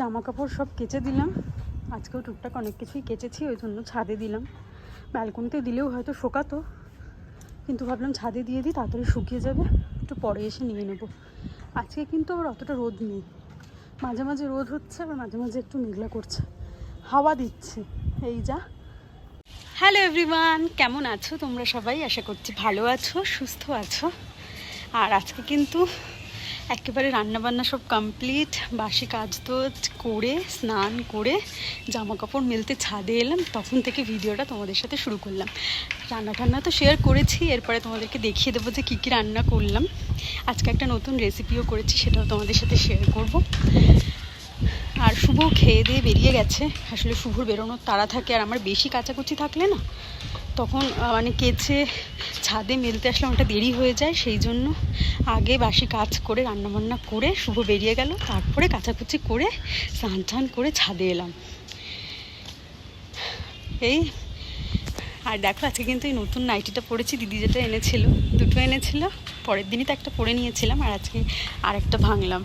জামা কাপড় সব কেচে দিলাম। আজকেও টুকটাক অনেক কিছুই কেচেছি, ওই জন্য ছাদে দিলাম। ব্যালকনিতে দিলেও হয়তো শোকাতো, কিন্তু ভাবলাম ছাদে দিয়ে দিই, তাড়াতাড়ি শুকিয়ে যাবে, একটু পরে এসে নিয়ে নেব। আজকে কিন্তু আবার অতটা রোদ নেই। মাঝে মাঝে রোদ হচ্ছে, আবার মাঝে মাঝে একটু মেঘলা করছে। হাওয়া দিচ্ছে। এই যা। হ্যালো এভরিওয়ান, কেমন আছো তোমরা সবাই? আশা করছি ভালো আছো, সুস্থ আছো। আর আজকে কিন্তু একেবারে রান্নাবান্না সব কমপ্লিট বাসি কাজ তো করে, স্নান করে জামা কাপড় মেলতে ছাদে এলাম, তখন থেকে ভিডিওটা তোমাদের সাথে শুরু করলাম। রান্না টান্না তো শেয়ার করেছি, এরপরে তোমাদেরকে দেখিয়ে দেবো যে কী কী রান্না করলাম। আজকে একটা নতুন রেসিপিও করেছি, সেটাও তোমাদের সাথে শেয়ার করব। আর শুভ খেয়ে দিয়ে বেরিয়ে গেছে। আসলে শুভর বেরোনোর তাড়া থাকে, আর আমার বেশি কাচাকুচি থাকলে না তখন মানে কেচে ছাদে মেলতে আসলে অনেকটা দেরি হয়ে যায়, সেই জন্য আগে বাসি কাজ করে, রান্নাবান্না করে শুভ বেরিয়ে গেল। তারপরে কাচাকুচি করে, স্নান টান করে ছাদে এলাম। এই, আর দেখো, আজকে কিন্তু এই নতুন নাইটিটা পরেছি, দিদি যেটা এনেছিল, দুটো এনেছিল, পরের দিনই তো একটা পরে নিয়েছিলাম, আর আজকে আরেকটা ভাঙলাম।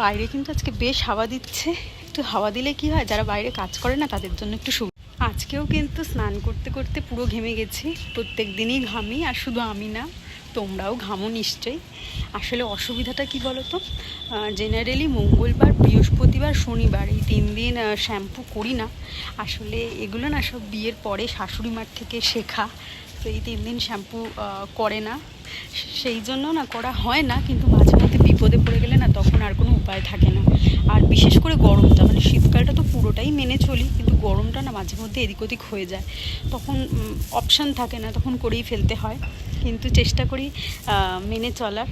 বাইরে কিন্তু আজকে বেশ হাওয়া দিচ্ছে, একটু হাওয়া দিলে কি হয়, যারা বাইরে কাজ করে না, তাদের জন্য একটু আজকেও কিন্তু স্নান করতে করতে পুরো ঘেমে গেছি। প্রত্যেক দিনই ঘামি, আর শুধু আমি না, তোমরাও ঘামো নিশ্চয়ই। আসলে অসুবিধাটা কি বলো তো জেনারেলি মঙ্গলবার, বৃহস্পতিবার, শনিবার এই তিন দিন শ্যাম্পু করি না। আসলে এগুলো না সব বিয়ের পরে শাশুড়ি মার থেকে শেখা। তো এই তিন দিন শ্যাম্পু করে না। সেই জন্য না করা হয় না, কিন্তু মাঝে মধ্যে বিপদে পড়ে গেলে না তখন আর কোনো উপায় থাকে না। আর বিশেষ করে গরমটা মানে শীতকালটা তো পুরোটাই মেনে চলি, কিন্তু গরমটা না মাঝে মধ্যে এদিক ওদিক হয়ে যায়। তখন অপশান থাকে না, তখন করেই ফেলতে হয়। কিন্তু চেষ্টা করি মেনে চলার।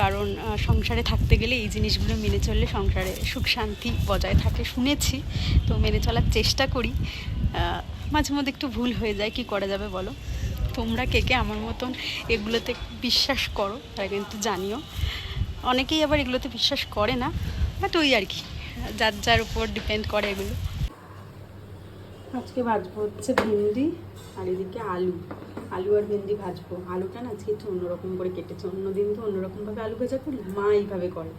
কারণ সংসারে থাকতে গেলে এই জিনিসগুলো মেনে চললে সংসারে সুখ শান্তি বজায় থাকে শুনেছি। তো মেনে চলার চেষ্টা করি। মাঝে মধ্যে একটু ভুল হয়ে যায়, কি করা যাবে বলো? তোমরা কে কে আমার মতন এগুলোতে বিশ্বাস করো, তারা কিন্তু জানিও। অনেকেই আবার এগুলোতে বিশ্বাস করে না, বাট ওই আর কি। যার যার উপর ডিপেন্ড করে এগুলো। আজকে ভাজবো হচ্ছে ভেন্ডি আর এদিকে আলু। আলু আর ভেন্ডি ভাজবো। আলুটা না আজকে একটু অন্যরকম করে কেটেছে। অন্যদিন তো অন্যরকমভাবে আলু ভাজা করি মা এইভাবে করে।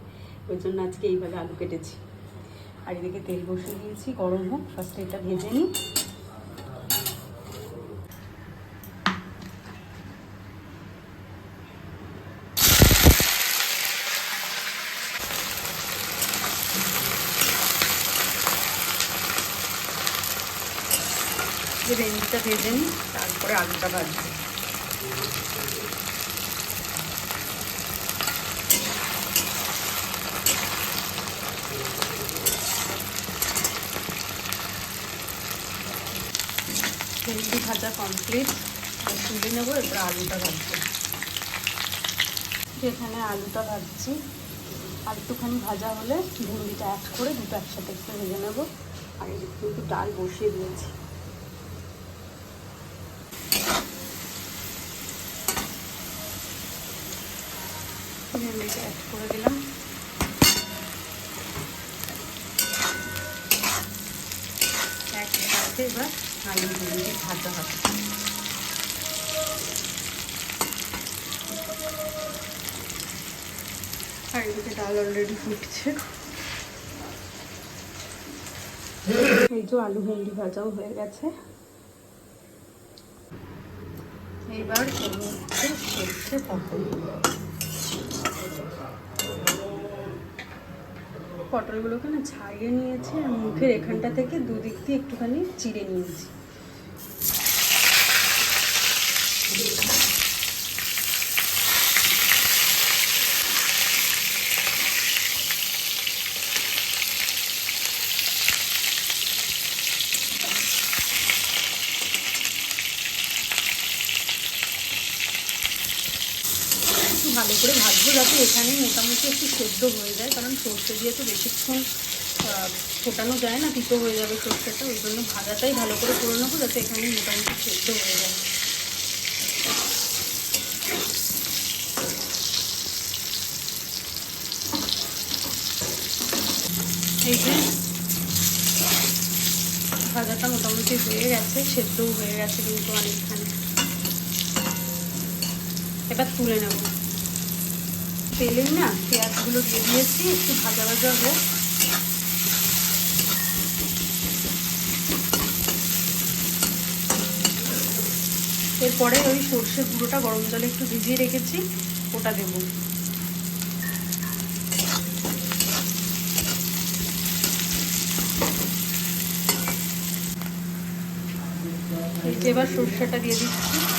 ওই জন্য আজকে এইভাবে আলু কেটেছি। আর এদিকে তেল বসিয়ে দিয়েছি, গরম হোক। ফার্স্টে এটা ভেজে নিই। ভেন্ডিটা ভেজে নিই, তারপরে আলুটা ভাজবো। ভেন্ডি ভাজা কমপ্লিট তুলে নেব, এরপরে আলুটা ভাজবো। যেখানে আলুটা ভাজছি, আর একটুখানি ভাজা হলে ভেন্ডিটা অ্যাড করে দুটো একসাথে একটু ভেজে নেব। আর কিন্তু ডাল বসিয়ে দিয়েছি। ভেন্ডিটা অ্যাড করে দিলাম। একসাথে এবার আলু ভেন্ডি ভাজা হবে। আর এদিকে ডাল অলরেডি ফুটছে। এই যে আলু ভেন্ডি ভাজাও হয়ে গেছে। এইবার সর্ষে পটলগুলোকে না ছাড়িয়ে নিয়েছি আর মুখের এখানটা থেকে দুদিক দিয়ে একটুখানি চিড়ে নিয়েছি। ভালো করে ভাজবো যাতে এখানে মোটামুটি একটু সেদ্ধ হয়ে যায়, কারণ সর্ষে দিয়ে তো বেশিক্ষণ ফোটানো যায় না, তিতো হয়ে যাবে সর্ষেটা, ওই জন্য ভাজাটাই ভালো করে করে নেব যাতে এখানে মোটামুটি সেদ্ধ হয়ে যায়। ভাজাটা মোটামুটি হয়ে গেছে, সেদ্ধও হয়ে গেছে কিন্তু অনেকখানি। এবার তুলে নেব। তেলেই না পেঁয়াজগুলো দিয়ে দিয়েছি, একটু ভাজা ভাজা হোক। এরপরে ওই সর্ষের গুঁড়োটা গরম জলে একটু ভিজিয়ে রেখেছি, ওটা দেব। এবার সর্ষেটা দিয়ে দিচ্ছি।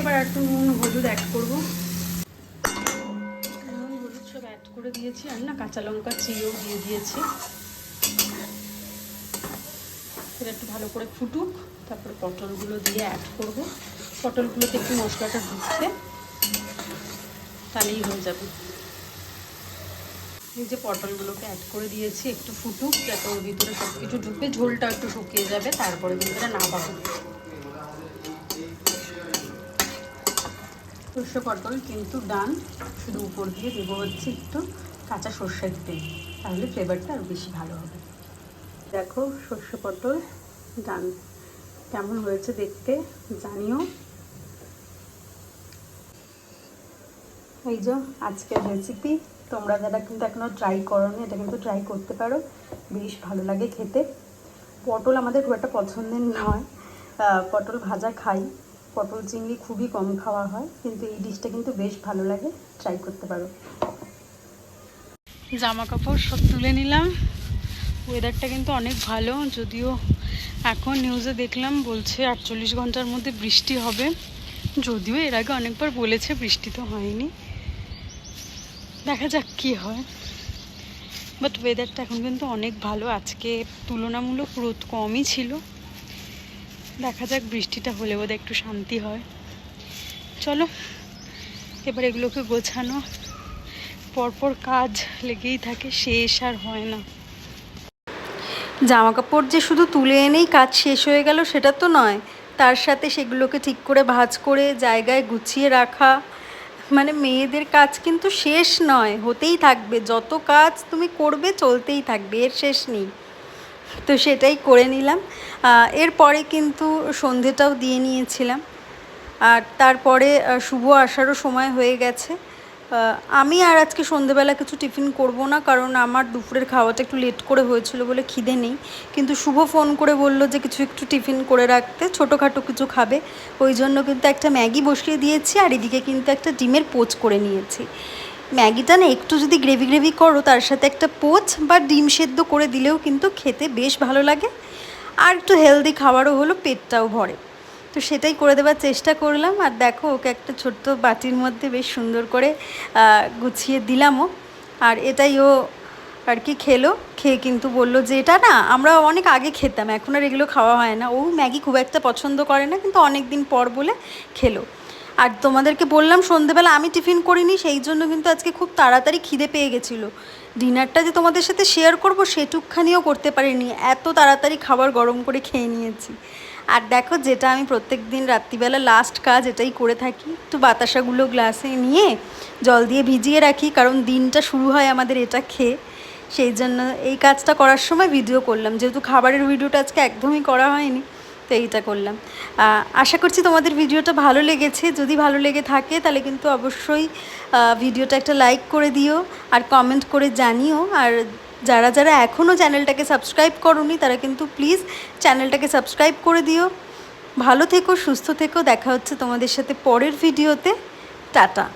এবার একটু নুন হলুদ অ্যাড করব নুন হলুদ সব অ্যাড করে দিয়েছি আর না কাঁচা লঙ্কা চিড়েও দিয়ে দিয়েছি। এটা একটু ভালো করে ফুটুক, তারপরে পটলগুলো দিয়ে অ্যাড করব। পটলগুলোতে একটু মশলাটা ঢুকতে তাহলেই হয়ে যাবে। এই যে পটলগুলোকে অ্যাড করে দিয়েছি, একটু ফুটুক, যাতে ওর ভিতরে সব কিছু ঢুকে, ঝোলটা একটু শুকিয়ে যাবে, তারপরে কিন্তু এটা না পাবো সর্ষে পটল কিন্তু ডান, শুধু উপর দিয়ে দেবো হচ্ছে একটু কাঁচা সর্ষের তেল। তাহলে ফ্লেভারটা আরও বেশি ভালো হবে। দেখো সর্ষে পটল ডান, কেমন হয়েছে দেখতে জানিও। এই যে আজকের রেসিপি তোমরা যারা কিন্তু এখনও ট্রাই করোনি, এটা কিন্তু ট্রাই করতে পারো। বেশ ভালো লাগে খেতে। পটল আমাদের খুব একটা পছন্দের নয়। পটল ভাজা খাই। পটল চিংড়ি খুবই কম খাওয়া হয়, কিন্তু এই ডিশটা কিন্তু বেশ ভালো লাগে ট্রাই করতে পারো। জামা কাপড় সব তুলে নিলাম। ওয়েদারটা কিন্তু অনেক ভালো, যদিও এখন নিউজে দেখলাম বলছে আটচল্লিশ ঘণ্টার মধ্যে বৃষ্টি হবে। যদিও এর আগে অনেকবার বলেছে বৃষ্টি তো হয়নি। দেখা যাক কী হয়। বাট ওয়েদারটা এখন কিন্তু অনেক ভালো, আজকে তুলনামূলক রোদ কমই ছিল। দেখা যাক, বৃষ্টিটা হলে বোধহয় একটু শান্তি হয়। চলো, এবার এগুলোকে গোছানো। পরপর কাজ লেগেই থাকে, শেষ আর হয় না। জামা কাপড় যে শুধু তুলে এনেই কাজ শেষ হয়ে গেল, সেটা তো নয়। তার সাথে সেগুলোকে ঠিক করে ভাজ করে জায়গায় গুছিয়ে রাখা। মানে মেয়েদের কাজ কিন্তু শেষ নয়, হতেই থাকবে। যত কাজ তুমি করবে, চলতেই থাকবে। এর শেষ নেই। তো সেটাই করে নিলাম। এরপরে কিন্তু সন্ধেটাও দিয়ে নিয়েছিলাম। আর তারপরে শুভ আসারও সময় হয়ে গেছে। আমি আর আজকে সন্ধেবেলা কিছু টিফিন করব না, কারণ আমার দুপুরের খাওয়াটা একটু লেট করে হয়েছিল বলে খিদে নেই। কিন্তু শুভ ফোন করে বলল যে কিছু একটু টিফিন করে রাখতে, ছোটোখাটো কিছু খাবে। ওই জন্য কিন্তু একটা ম্যাগি বসিয়ে দিয়েছি, আর এদিকে কিন্তু একটা ডিমের পোচ করে নিয়েছি। ম্যাগিটা না একটু যদি গ্রেভি গ্রেভি করো, তার সাথে একটা পোচ বা ডিম সেদ্ধ করে দিলেও কিন্তু খেতে বেশ ভালো লাগে। আর একটু হেলদি খাবারও হলো, পেটটাও ভরে। তো সেটাই করে দেওয়ার চেষ্টা করলাম, আর দেখো ওকে একটা ছোট্ট বাটির মধ্যে বেশ সুন্দর করে গুছিয়ে দিলামও। আর এটাই ও আর কি খেলো, খেয়ে কিন্তু বলল যে, এটা না আমরা অনেক আগে খেতাম, এখন আর এগুলো খাওয়া হয় না। ও ম্যাগি খুব একটা পছন্দ করে না, কিন্তু অনেক দিন পর বলে খেলো। আর তোমাদেরকে বললাম, সন্ধেবেলা আমি টিফিন করিনি, সেই জন্য কিন্তু আজকে খুব তাড়াতাড়ি খিদে পেয়ে গেছিল। ডিনারটা যে তোমাদের সাথে শেয়ার করব, সেটুকখানিও করতে পারিনি। এত তাড়াতাড়ি খাবার গরম করে খেয়ে নিয়েছি। আর দেখো, যেটা আমি প্রত্যেক দিন রাত্রিবেলা লাস্ট কাজ, এটাই করে থাকি। একটু বাতাসাগুলো গ্লাসে নিয়ে জল দিয়ে ভিজিয়ে রাখি, কারণ দিনটা শুরু হয় আমাদের এটা খেয়ে। সেই জন্য এই কাজটা করার সময় ভিডিও করলাম। যেহেতু খাবারের ভিডিওটা আজকে একদমই করা হয়নি। তো এইটা করলাম। আশা করছি তোমাদের ভিডিওটা ভালো লেগেছে। যদি ভালো লেগে থাকে তাহলে কিন্তু অবশ্যই ভিডিওটা একটা লাইক করে দিও আর কমেন্ট করে জানিও। আর যারা যারা এখনও চ্যানেলটাকে সাবস্ক্রাইব করনি তারা কিন্তু প্লিজ চ্যানেলটাকে সাবস্ক্রাইব করে দিও। ভালো থেকো, সুস্থ থেকো। দেখা হচ্ছে তোমাদের সাথে পরের ভিডিওতে। টাটা।